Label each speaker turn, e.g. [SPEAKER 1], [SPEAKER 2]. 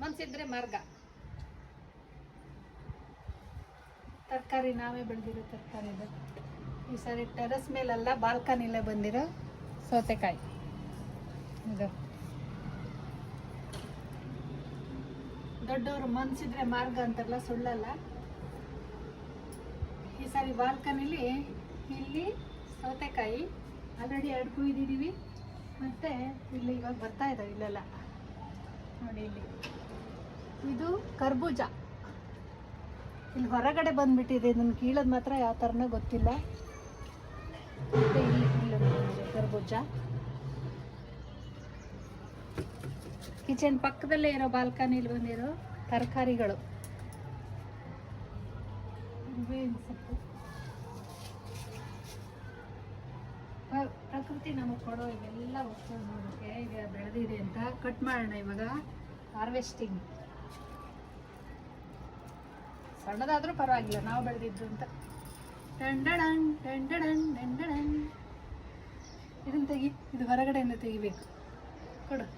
[SPEAKER 1] ಮನ್ಸಿದ್ರೆ ಮಾರ್ಗ. ತರಕಾರಿ ನಾವೇ ಬೆಳೆದಿರೋ ತರಕಾರಿ ಇದು. ಈ ಸಾರಿ ಟೆರಸ್ ಮೇಲೆಲ್ಲ ಬಾಲ್ಕನಿಲೇ ಬಂದಿರೋ ಸೌತೆಕಾಯಿ. ಇದು. ದೊಡ್ಡವರು ಮನ್ಸಿದ್ರೆ ಮಾರ್ಗ ಅಂತಾರಲ್ಲ ಸುಳ್ಳಲ್ಲ. ಈ ಸಾರಿ ಬಾಲ್ಕನಿಲಿ ಇಲ್ಲಿ ಸೌತೆಕಾಯಿ ಆಲ್ರೆಡಿ ಎರಡು ಕುಯ್ದಿದ್ದೀವಿ ಮತ್ತೆ ಇಲ್ಲಿ ಇವಾಗ ಬರ್ತಾ ಇದ್ದಾವೆ ಇಲ್ಲೆಲ್ಲ. ನೋಡಿ ಇಲ್ಲಿ. ಇದು ಕರ್ಬೂಜ. ಇಲ್ಲಿ ಹೊರಗಡೆ ಬಂದ್ಬಿಟ್ಟಿದೆ, ಇದನ್ನು ಕೀಳೋದು ಮಾತ್ರ ಯಾವ ಥರನೋ ಗೊತ್ತಿಲ್ಲ. ಮತ್ತೆ ಇಲ್ಲಿ ಕರ್ಬೂಜ. ಕಿಚನ್ ಪಕ್ಕದಲ್ಲೇ ಇರೋ ಬಾಲ್ಕನಿಲಿ ಬಂದಿರೋ ತರಕಾರಿಗಳು. ಪ್ರಕೃತಿ ನಮಗೆ ಕೊಡೋ ಇವೆಲ್ಲ ವಸ್ತುಗಳು ನೋಡೋಕ್ಕೆ ಈಗ ಬೆಳೆದಿದೆ ಅಂತ ಕಟ್ ಮಾಡೋಣ ಇವಾಗ. ಹಾರ್ವೆಸ್ಟಿಂಗ್ ಸಣ್ಣದಾದ್ರೂ ಪರವಾಗಿಲ್ಲ, ನಾವು ಬೆಳೆದಿದ್ದು ಅಂತ. ಟಂಡಡನ್ ಟಂಡಡನ್ ಟಂಡಡನ್ ಇದನ್ನು ತೆಗಿ, ಇದು ಹೊರಗಡೆಯಿಂದ ತೆಗಿಬೇಕು. ಕೊಡು.